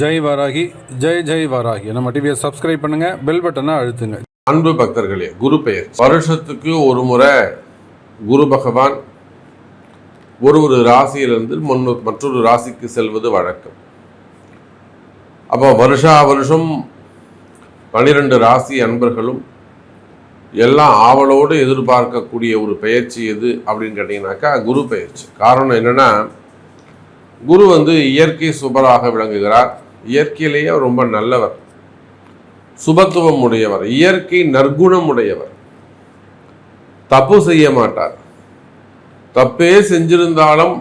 ஜெய் வராகி ஜெய் ஜெய் வராகி. நம்ம டிவியை சப்ஸ்கிரைப் பண்ணுங்க பெல் பட்டனை அழுத்துங்க. அன்பு பக்தர்களே குரு பெயர். வருஷத்துக்கு ஒரு முறை குரு பகவான் ஒரு ஒரு ராசியிலிருந்து முன்னு மற்றொரு ராசிக்கு செல்வது வழக்கம். அப்போ வருஷா வருஷம் பனிரெண்டு ராசி அன்பர்களும் எல்லாம் ஆவலோடு எதிர்பார்க்கக்கூடிய ஒரு பெயர்ச்சி எது அப்படின்னு கேட்டிங்கனாக்கா குரு பெயர்ச்சி. காரணம் என்னன்னா குரு வந்து இயற்கை சுபராக விளங்குகிறார். இயற்கையிலேயே ரொம்ப நல்லவர். சுபத்துவம் உடையவர். இயற்கை நற்குணம் உடையவர். தப்பு செய்ய மாட்டார். தப்பே செஞ்சிருந்தாலும்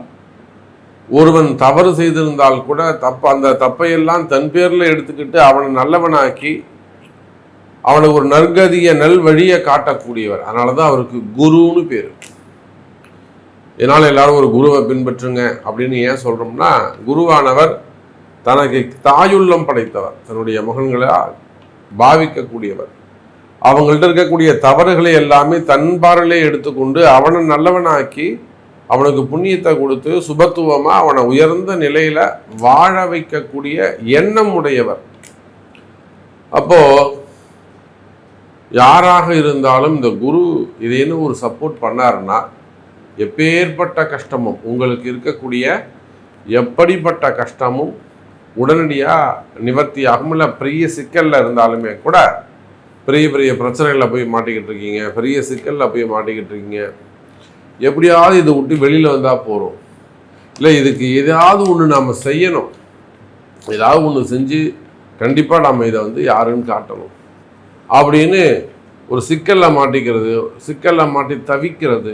ஒருவன் தவறு செய்திருந்தால் கூட தப்பு அந்த தப்பையெல்லாம் தன் பேர்ல எடுத்துக்கிட்டு அவனை நல்லவனாக்கி அவனுக்கு ஒரு நற்கதிய நல் வழியை காட்டக்கூடியவர். அதனால தான் அவருக்கு குருன்னு பேர். இதனால் எல்லாரும் ஒரு குருவை பின்பற்றுங்க அப்படின்னு ஏன் சொல்கிறோம்னா குருவானவர் தனக்கு தாயுள்ளம் படைத்தவர். தன்னுடைய மகன்களால் பாவிக்கக்கூடியவர். அவங்கள்ட்ட இருக்கக்கூடிய தவறுகளை எல்லாமே தன் பார்வையிலே எடுத்துக்கொண்டு அவனை நல்லவனாக்கி அவனுக்கு புண்ணியத்தை கொடுத்து சுபத்துவமாக அவனை உயர்ந்த நிலையில் வாழ வைக்கக்கூடிய எண்ணம் உடையவர். அப்போ யாராக இருந்தாலும் இந்த குரு இதேன்னு ஒரு சப்போர்ட் பண்ணாருன்னா எப்பேற்பட்ட கஷ்டமும் உங்களுக்கு இருக்கக்கூடிய எப்படிப்பட்ட கஷ்டமும் உடனடியாக நிவர்த்தி ஆகும் இல்லை பெரிய சிக்கலில் இருந்தாலுமே கூட பெரிய பெரிய பிரச்சனைகளில் போய் மாட்டிக்கிட்டு இருக்கீங்க. பெரிய சிக்கலில் போய் மாட்டிக்கிட்டு இருக்கீங்க. எப்படியாவது இதை விட்டு வெளியில் வந்தால் போகிறோம் இல்லை இதுக்கு எதாவது ஒன்று நாம் செய்யணும். ஏதாவது ஒன்று செஞ்சு கண்டிப்பாக நம்ம இதை வந்து யாருன்னு காட்டணும். அப்படின்னு ஒரு சிக்கலில் மாட்டிக்கிறது சிக்கலில் மாட்டி தவிக்கிறது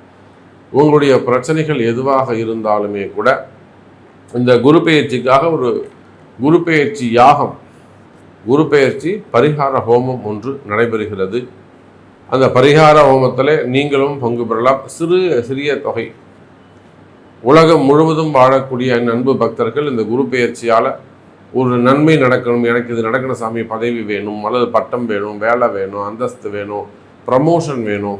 உங்களுடைய பிரச்சனைகள் எதுவாக இருந்தாலுமே கூட இந்த குரு பெயர்ச்சிக்காக ஒரு குரு பெயர்ச்சி யாகம் குரு பெயர்ச்சி பரிகார ஹோமம் ஒன்று நடைபெறுகிறது. அந்த பரிகார ஹோமத்தில் நீங்களும் பங்கு பெறலாம். சிறு சிறிய தொகை. உலகம் முழுவதும் வாழக்கூடிய என் அன்பு பக்தர்கள் இந்த குரு பெயர்ச்சியால் ஒரு நன்மை நடக்கணும் எனக்கு இது நடக்கணும் சாமி பதவி வேணும் அல்லது பட்டம் வேணும் வேலை வேணும் அந்தஸ்து வேணும் ப்ரமோஷன் வேணும்.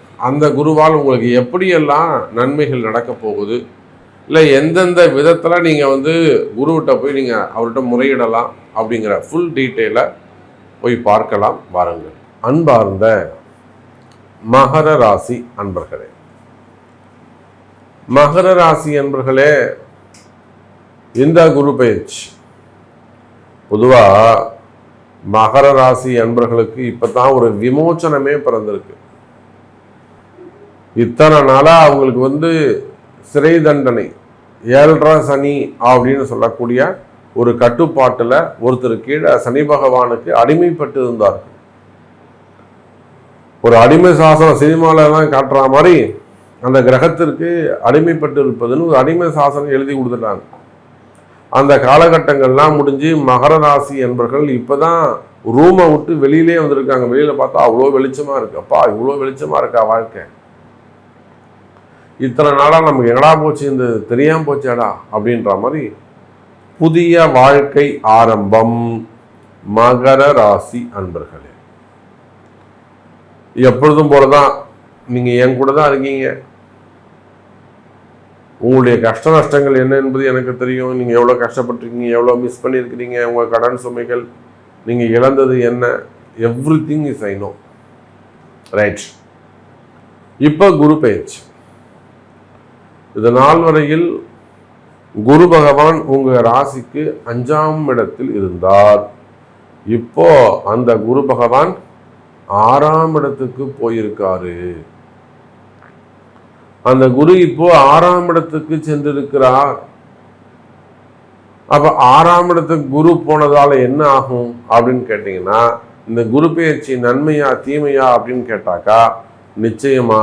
அந்த குருவால் உங்களுக்கு எப்படியெல்லாம் நன்மைகள் நடக்க போகுது? இல்லை எந்தெந்த விதத்தில் நீங்கள் வந்து குருவிட்ட போய் நீங்கள் அவர்கிட்ட முறையிடலாம் அப்படிங்கிற ஃபுல் டீட்டெயிலை போய் பார்க்கலாம் வாருங்கள். அன்பார்ந்த மகர ராசி அன்பர்களே. மகர ராசி அன்பர்களே இந்த குரு பயிற்சி பொதுவாக மகர ராசி அன்பர்களுக்கு இப்போ தான் ஒரு விமோச்சனமே பிறந்திருக்கு. இத்தனை நாளாக அவங்களுக்கு வந்து சிறை தண்டனை ஏழ்ரா சனி அப்படின்னு சொல்லக்கூடிய ஒரு கட்டுப்பாட்டில் ஒருத்தர் கீழே சனி பகவானுக்கு அடிமைப்பட்டு இருந்தார்கள் ஒரு அடிமை சாசனம் சினிமாவிலலாம் தான் காட்டுற மாதிரி அந்த கிரகத்திற்கு அடிமைப்பட்டு இருப்பதுன்னு ஒரு அடிமை சாசனம் எழுதி கொடுத்துட்டாங்க. அந்த காலகட்டங்கள்லாம் முடிஞ்சு மகர ராசி என்பர்கள் இப்பதான் ரூமை விட்டு வெளியிலே வந்திருக்காங்க. வெளியில் பார்த்தா அவ்வளோ வெளிச்சமாக இருக்குது அப்பா இவ்வளோ வெளிச்சமாக இருக்கா வாழ்க்கை? இத்தனை நாளாக நமக்கு எங்கடா போச்சு? இந்த தெரியாமல் போச்சேடா அப்படின்ற மாதிரி புதிய வாழ்க்கை ஆரம்பம். மகர ராசி அன்பர்களே எப்பொழுதும் போலதான் நீங்கள் என் கூட தான் இருக்கீங்க. உங்களுடைய கஷ்ட நஷ்டங்கள் என்ன என்பது எனக்கு தெரியும். நீங்கள் எவ்வளோ கஷ்டப்பட்டிருக்கீங்க எவ்வளோ மிஸ் பண்ணியிருக்கிறீங்க உங்கள் கடன் சுமைகள் நீங்கள் இழந்தது என்ன? Everything is I know right இப்போ குரு பயிற்சி இது நாள் வரையில் குரு பகவான் உங்கள் ராசிக்கு அஞ்சாம் இடத்தில் இருந்தார். இப்போ அந்த குரு பகவான் ஆறாம் இடத்துக்கு போயிருக்காரு. அந்த குரு இப்போ ஆறாம் இடத்துக்கு சென்றிருக்கிறார். அப்ப ஆறாம் இடத்துக்கு குரு போனதால என்ன ஆகும் அப்படின்னு கேட்டீங்கன்னா இந்த குரு பெயர்ச்சி நன்மையா தீமையா அப்படின்னு கேட்டாக்கா நிச்சயமா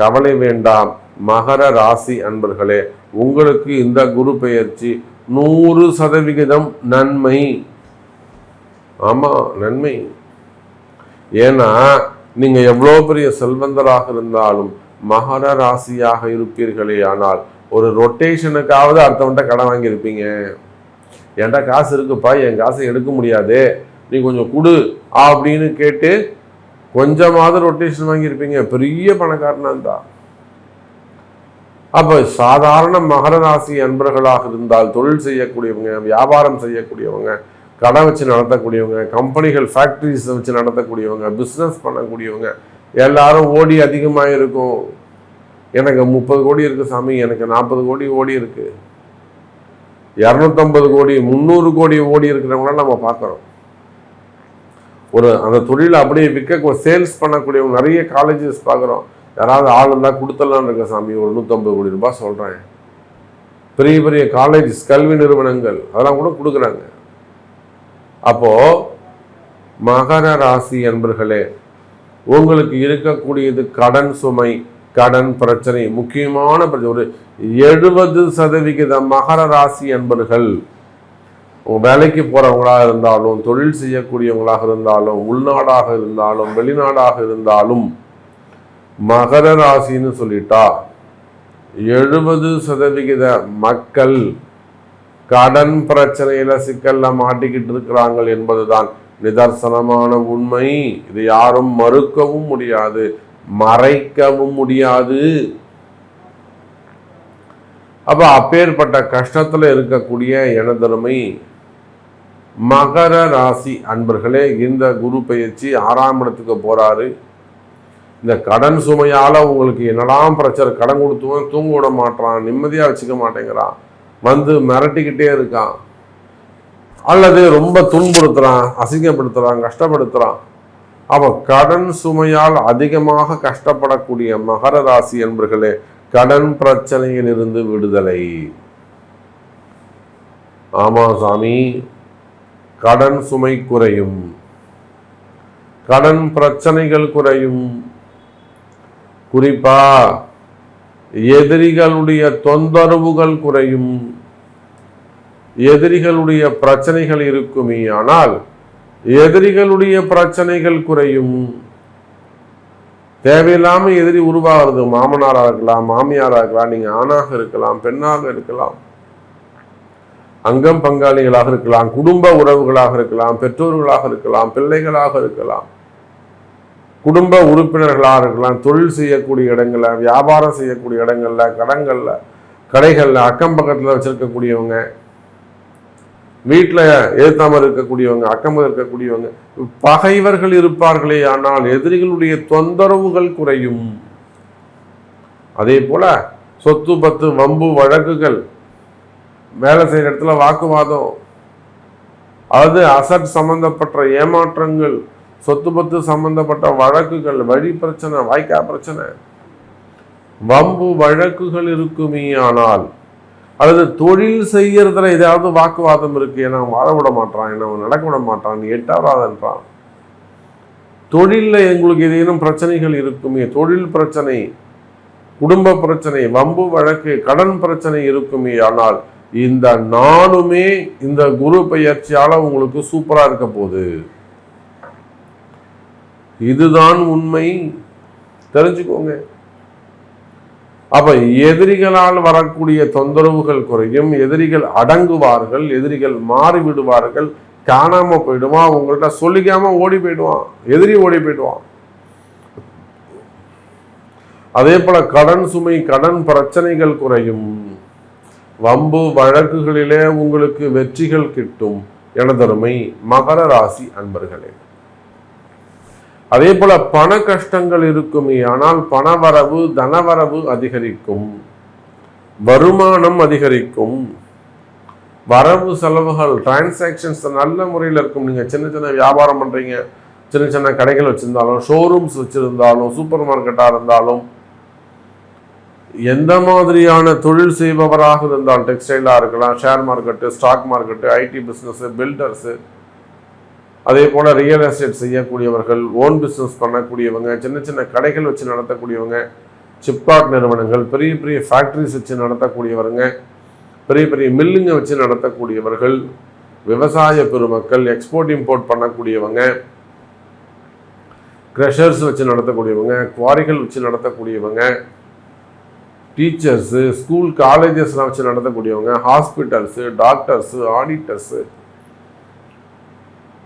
கவலை வேண்டாம். மகர ராசி அன்பர்களே உங்களுக்கு இந்த குரு பெயர்ச்சி நூறு சதவிகிதம் நன்மை. ஆமாம் நன்மை. ஏன்னா நீங்க எவ்வளோ பெரிய செல்வந்தராக இருந்தாலும் மகர ராசியாக இருப்பீர்களே ஆனால் ஒரு ரொட்டேஷனுக்காவது அடுத்தவன்ட்ட கடன் வாங்கியிருப்பீங்க. என்கிட்ட காசு இருக்குப்பா என் காசை எடுக்க முடியாது. நீ கொஞ்சம் கொடு அப்படின்னு கேட்டு கொஞ்சமாவது ரொட்டேஷன் வாங்கியிருப்பீங்க. பெரிய பணக்காரனா இருந்தா. அப்போ சாதாரண மகர ராசி அன்பர்களாக இருந்தால் தொழில் செய்யக்கூடியவங்க வியாபாரம் செய்யக்கூடியவங்க கடை வச்சு நடத்தக்கூடியவங்க கம்பெனிகள் ஃபேக்ட்ரிஸ் வச்சு நடத்தக்கூடியவங்க பிஸ்னஸ் பண்ணக்கூடியவங்க எல்லாரும் ஓடி அதிகமாக இருக்கும். எனக்கு முப்பது கோடி இருக்கு சாமி எனக்கு நாற்பது கோடி ஓடி இருக்கு. இரநூத்தம்பது கோடி முந்நூறு கோடி ஓடி இருக்கிறவங்கள நம்ம பார்க்குறோம். ஒரு அந்த தொழிலை அப்படியே விற்க சேல்ஸ் பண்ணக்கூடியவங்க நிறைய காலேஜஸ் பார்க்குறோம். யாராவது ஆள் இருந்தால் கொடுத்துடலான்னு இருக்க சாமி. ஒரு நூற்றம்பது கோடி ரூபாய் சொல்கிறேன் பெரிய பெரிய காலேஜ் கல்வி நிறுவனங்கள் அதெல்லாம் கூட கொடுக்குறாங்க. அப்போது மகர ராசி என்பர்களே உங்களுக்கு இருக்கக்கூடியது கடன் சுமை கடன் பிரச்சனை முக்கியமான பிரச்சனை. ஒரு எழுபது சதவிகித மகர ராசி என்பர்கள் வேலைக்கு போகிறவங்களாக இருந்தாலும் தொழில் செய்யக்கூடியவங்களாக இருந்தாலும் உள்நாடாக இருந்தாலும் வெளிநாடாக இருந்தாலும் மகர ராசின்னு சொல்லிட்டா. எழுபது சதவிகித மக்கள் கடன் பிரச்சனையில சிக்கல்ல மாட்டிக்கிட்டு இருக்கிறாங்க என்பதுதான் நிதர்சனமான உண்மை. இது யாரும் மறுக்கவும் முடியாது மறைக்கவும் முடியாது. அப்ப அப்பேற்பட்ட கஷ்டத்துல இருக்கக்கூடிய எனதருமை மகர ராசி அன்பர்களே இந்த குரு பயிற்சி ஆறாம் இடத்துக்கு போறாரு. இந்த கடன் சுமையால் உங்களுக்கு என்னெல்லாம் பிரச்சனை? கடன் கொடுத்துவன் தூங்க விட மாட்டான் நிம்மதியாக வச்சுக்க மாட்டேங்கிறான் வந்து மிரட்டிக்கிட்டே இருக்கான். அல்லது ரொம்ப துன்புறுத்துறான் அசிங்கப்படுத்துகிறான் கஷ்டப்படுத்துகிறான் அவன் கடன் சுமையால் அதிகமாக கஷ்டப்படக்கூடிய மகர ராசி என்பர்களே கடன் பிரச்சனையிலிருந்து விடுதலை. ஆமாம் சாமி கடன் சுமை குறையும். கடன் பிரச்சனைகள் குறையும். குறிப்பா எதிரிகளுடைய தொந்தரவுகள் குறையும். எதிரிகளுடைய பிரச்சனைகள் இருக்குமே ஆனால் எதிரிகளுடைய பிரச்சனைகள் குறையும். தேவையில்லாம எதிரி உருவாகிறது. மாமனாரா இருக்கலாம் மாமியாரா இருக்கலாம் நீங்க ஆணாக இருக்கலாம் பெண்ணாக இருக்கலாம். அங்கம் பங்காளிகளாக இருக்கலாம் குடும்ப உறவுகளாக இருக்கலாம் பெற்றோர்களாக இருக்கலாம் பிள்ளைகளாக இருக்கலாம். குடும்ப உறுப்பினர்களாக இருக்கலாம் தொழில் செய்யக்கூடிய இடங்கள்ல வியாபாரம் செய்யக்கூடிய இடங்கள்ல கடங்கள்ல கடைகள்ல அக்கம் பக்கத்துல வச்சிருக்கக்கூடியவங்க வீட்டில் ஏற்றாமல் இருக்கக்கூடியவங்க அக்கம் இருக்கக்கூடியவங்க பகைவர்கள் இருப்பார்களே ஆனால் எதிரிகளுடைய தொந்தரவுகள் குறையும். அதே போல சொத்து பத்து வம்பு வழக்குகள் வேலை செய்கிற இடத்துல வாக்குவாதம் அது அசட் சம்பந்தப்பட்ட ஏமாற்றங்கள் சொத்து பத்து சம்பந்தப்பட்ட வழக்குகள் வழி பிரச்சனை வாய்க்கா பிரச்சனை. வம்பு வழக்குகள் இருக்குமே ஆனால் அல்லது தொழில் செய்யறதுல ஏதாவது வாக்குவாதம் இருக்கு ஏன்னா வாழ விட மாட்டான் என்ன நடக்க விட மாட்டான் எட்டாவதான்றான். தொழிலில் எங்களுக்கு ஏதேனும் பிரச்சனைகள் இருக்குமே தொழில் பிரச்சனை குடும்ப பிரச்சனை வம்பு வழக்கு கடன் பிரச்சனை இருக்குமே ஆனால் இந்த நானுமே இந்த குரு பெயர்ச்சியால உங்களுக்கு சூப்பரா இருக்க போகுது. இதுதான் உண்மை. தெரிஞ்சுக்கோங்க. அப்ப எதிரிகளால் வரக்கூடிய தொந்தரவுகள் குறையும். எதிரிகள் அடங்குவார்கள். எதிரிகள் மாறிவிடுவார்கள். காணாம போயிடுவான். உங்கள்கிட்ட சொல்லிக்காம ஓடி போயிடுவான். எதிரி ஓடி போயிடுவான். அதே போல கடன் சுமை கடன் பிரச்சனைகள் குறையும். வம்பு வழக்குகளிலே உங்களுக்கு வெற்றிகள் கிட்டும். எனதருமை மகர ராசி அன்பர்களே. அதே போல பண கஷ்டங்கள் இருக்குமே ஆனால் பணவரவு தனவரவு அதிகரிக்கும். வருமானம் அதிகரிக்கும். வரவு செலவுகள் டிரான்சாக்ஷன்ஸ் நல்ல முறையில் இருக்கும். நீங்கள் சின்ன சின்ன வியாபாரம் பண்ணுறீங்க சின்ன சின்ன கடைகள் வச்சுருந்தாலும் ஷோரூம்ஸ் வச்சுருந்தாலும் சூப்பர் மார்க்கெட்டாக இருந்தாலும் எந்த மாதிரியான தொழில் செய்பவராக இருந்தாலும் டெக்ஸ்டைலாக இருக்கலாம் share market stock market IT business builders அதே போல் ரியல் எஸ்டேட் செய்யக்கூடியவர்கள் ஓன் பிஸ்னஸ் பண்ணக்கூடியவங்க சின்ன சின்ன கடைகள் வச்சு நடத்தக்கூடியவங்க சிப்காட் நிறுவனங்கள் பெரிய பெரிய ஃபேக்ட்ரிஸ் வச்சு நடத்தக்கூடியவருங்க பெரிய பெரிய மில்லுங்க வச்சு நடத்தக்கூடியவர்கள் விவசாய பெருமக்கள் எக்ஸ்போர்ட் இம்போர்ட் பண்ணக்கூடியவங்க க்ரெஷர்ஸ் வச்சு நடத்தக்கூடியவங்க குவாரிகள் வச்சு நடத்தக்கூடியவங்க டீச்சர்ஸு ஸ்கூல் காலேஜஸ்லாம் வச்சு நடத்தக்கூடியவங்க ஹாஸ்பிட்டல்ஸு டாக்டர்ஸு ஆடிட்டர்ஸு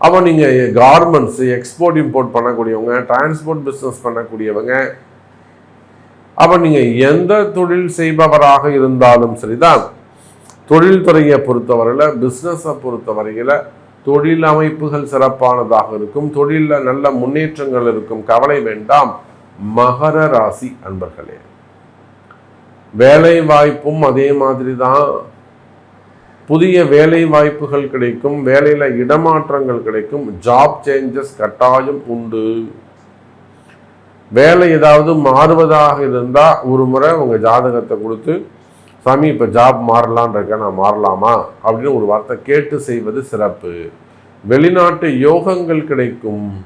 அப்போ நீங்கள் கார்மெண்ட்ஸு எக்ஸ்போர்ட் இம்போர்ட் பண்ணக்கூடியவங்க டிரான்ஸ்போர்ட் பிஸ்னஸ் பண்ணக்கூடியவங்க அப்போ நீங்கள் எந்த தொழில் செய்பவராக இருந்தாலும் சரிதான். தொழில்துறையை பொறுத்தவரையில் பிஸ்னஸை பொறுத்தவரையில் தொழில் அமைப்புகள் சிறப்பானதாக இருக்கும் தொழிலில் நல்ல முன்னேற்றங்கள் இருக்கும் கவலை வேண்டாம். மகர ராசி அன்பர்களே வேலை வாய்ப்பும் அதே மாதிரி தான் புதிய வேலை வாய்ப்புகள் கிடைக்கும் வேலையில் இடமாற்றங்கள் கிடைக்கும் ஜாப் சேஞ்சஸ் கட்டாயம் உண்டு. வேலை ஏதாவது மாறுவதாக இருந்தால் ஒரு முறை உங்கள் ஜாதகத்தை கொடுத்து சாமி இப்போ ஜாப் மாறலான் இருக்கேன் நான் மாறலாமா? அப்படின்னு ஒரு வார்த்தை கேட்டு செய்வது சிறப்பு. வெளிநாட்டு யோகங்கள் கிடைக்கும்.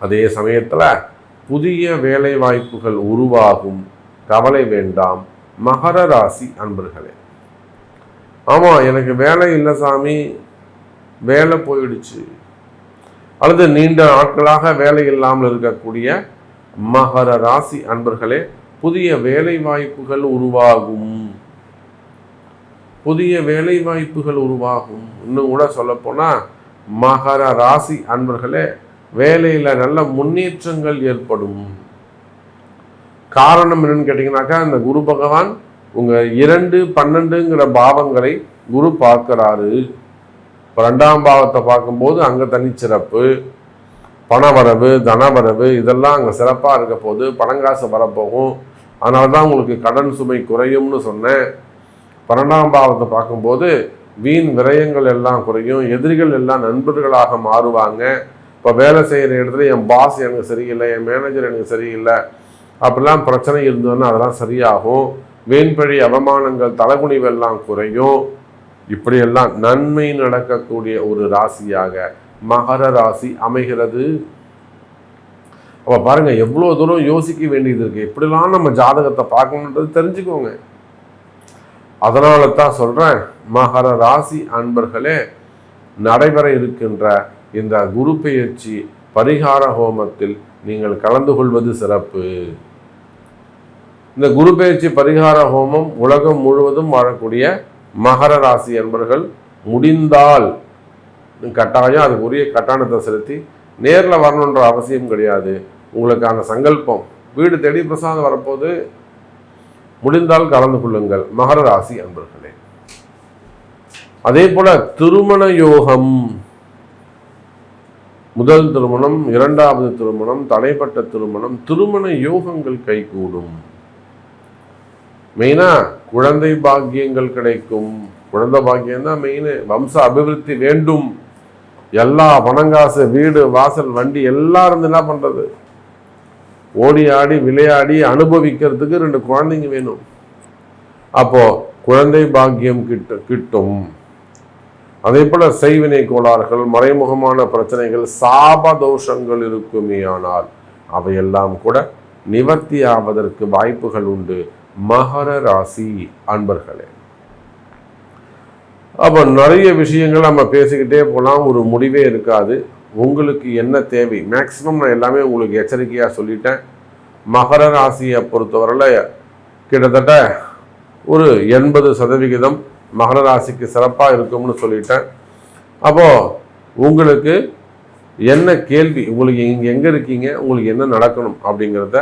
அதே சமயத்தில் புதிய வேலை வாய்ப்புகள் உருவாகும். கவலை வேண்டாம். மகர ராசி அன்பர்களே. ஆமாம் எனக்கு வேலை இல்லை சாமி. வேலை போயிடுச்சு. அல்லது நீண்ட நாட்களாக வேலை இல்லாமல் இருக்கக்கூடிய மகர ராசி அன்பர்களே புதிய வேலை வாய்ப்புகள் உருவாகும். புதிய வேலை வாய்ப்புகள் உருவாகும். இன்னும் கூட சொல்லப்போனால் மகர ராசி அன்பர்களே வேலையில் நல்ல முன்னேற்றங்கள் ஏற்படும். காரணம் என்னன்னு கேட்டிங்கனாக்கா இந்த குரு பகவான் உங்கள் இரண்டு பன்னெண்டுங்கிற பாவங்களை குரு பார்க்குறாரு. இப்போ ரெண்டாம் பாவத்தை பார்க்கும்போது அங்கே தனிச்சிறப்பு பணவரவு தனவரவு இதெல்லாம் அங்கே சிறப்பாக இருக்க போது பணங்காசு வரப்போகும். அதனால தான் உங்களுக்கு கடன் சுமை குறையும்னு சொன்னேன். பன்னெண்டாம் பாவத்தை பார்க்கும்போது வீண் விரயங்கள் எல்லாம் குறையும் எதிரிகள் எல்லாம் நண்பர்களாக மாறுவாங்க. இப்போ வேலை செய்கிற இடத்துல என் பாஸ் எனக்கு சரியில்லை என் மேனேஜர் எனக்கு சரியில்லை அப்படிலாம் பிரச்சனை இருந்ததுன்னா அதெல்லாம் சரியாகும். வேண்பழி அவமானங்கள் தலைகுனிவெல்லாம் குறையும். இப்படியெல்லாம் நன்மை நடக்கக்கூடிய ஒரு ராசியாக மகர ராசி அமைகிறது. அப்ப பாருங்க எவ்வளோ தூரம் யோசிக்க வேண்டியது இருக்கு. எப்படிலாம் நம்ம ஜாதகத்தை பார்க்கணுன்றது தெரிஞ்சுக்கோங்க. அதனால தான் சொல்றேன் மகர ராசி அன்பர்களே நடைபெற இருக்கின்ற இந்த குரு பெயர்ச்சி பரிகார ஹோமத்தில் நீங்கள் கலந்து கொள்வது சிறப்பு. இந்த குரு பெயர்ச்சி பரிகார ஹோமம் உலகம் முழுவதும் வாழக்கூடிய மகர ராசி என்பர்கள் முடிந்தால் கட்டாயம் அதுக்குரிய கட்டணத்தை செலுத்தி நேரில் வரணுன்ற அவசியம் கிடையாது. உங்களுக்கான சங்கல்பம். வீடு தேடி பிரசாதம் வரப்போது முடிந்தால் கலந்து கொள்ளுங்கள். மகர ராசி அன்பர்களே. அதே போல திருமண யோகம். முதல் திருமணம் இரண்டாவது திருமணம் தடைப்பட்ட திருமணம் திருமண யோகங்கள் கைகூடும். மெயினா குழந்தை பாக்கியங்கள் கிடைக்கும். குழந்தை பாக்கியம் தான் மெயின் வம்ச அபிவிருத்தி வேண்டும். எல்லா பணங்காசு வீடு வாசல் வண்டி எல்லாம் இருந்து என்ன பண்றது? ஓடி ஆடி விளையாடி அனுபவிக்கிறதுக்கு ரெண்டு குழந்தைங்க வேணும். அப்போ குழந்தை பாக்கியம் கிட்ட கிட்டும். அதே போல செய்வினை கோளாறுகள் மறைமுகமான பிரச்சனைகள் சாப தோஷங்கள் இருக்குமேயானால் அவையெல்லாம் கூட நிவர்த்தி ஆவதற்கு வாய்ப்புகள் உண்டு. மகர ராசி அன்பர்களே. அப்போ நிறைய விஷயங்கள் நம்ம பேசிக்கிட்டே போகலாம் ஒரு முடிவே இருக்காது. உங்களுக்கு என்ன தேவை? மேக்சிமம் நான் எல்லாமே உங்களுக்கு எச்சரிக்கையாக சொல்லிட்டேன். மகர ராசியை பொறுத்தவரையில் கிட்டத்தட்ட ஒரு எண்பது சதவிகிதம் மகர ராசிக்கு சிறப்பாக இருக்கும்னு சொல்லிட்டேன். அப்போது உங்களுக்கு என்ன கேள்வி? உங்களுக்கு இங்கே எங்கே இருக்கீங்க? உங்களுக்கு என்ன நடக்கணும்? அப்படிங்கிறத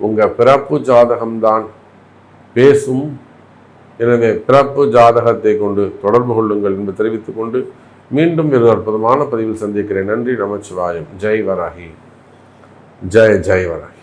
உங்கள் பிறப்பு ஜாதகம்தான் பேசும். எனவே பிறப்பு ஜாதகத்தை கொண்டு தொடர்பு கொள்ளுங்கள் என்று தெரிவித்துக் கொண்டு மீண்டும் ஒரு அற்புதமான பதிவில் சந்திக்கிறேன். நன்றி நமச்சிவாயம். ஜெய் வராகி. ஜெய் ஜெய் வராகி.